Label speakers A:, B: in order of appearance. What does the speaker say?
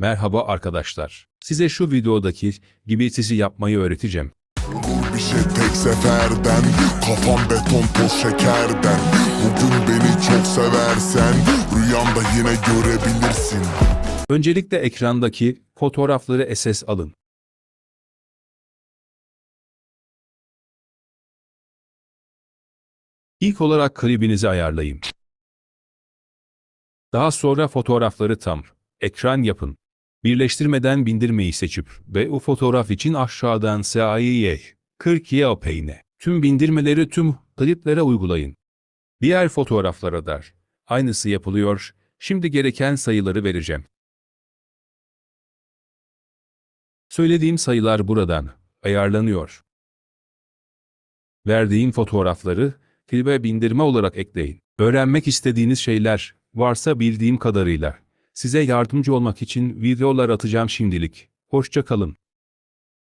A: Merhaba arkadaşlar. Size şu videodaki gibi sizi yapmayı öğreteceğim.
B: Bir şey tek seferden Kafam beton toz şekerden Bugün beni çok seversen Rüyanda yine görebilirsin
A: Öncelikle ekrandaki fotoğrafları SS alın. İlk olarak klibinizi ayarlayın. Daha sonra fotoğrafları tam, ekran yapın. Birleştirmeden bindirmeyi seçip ve o fotoğraf için aşağıdan SAI'ye 42 apeyne. Tüm bindirmeleri tüm kliplere uygulayın. Diğer fotoğraflara da aynısı yapılıyor. Şimdi gereken sayıları vereceğim. Söylediğim sayılar buradan ayarlanıyor. Verdiğim fotoğrafları klibe bindirme olarak ekleyin. Öğrenmek istediğiniz şeyler varsa bildiğim kadarıyla size yardımcı olmak için videolar atacağım şimdilik. Hoşça kalın.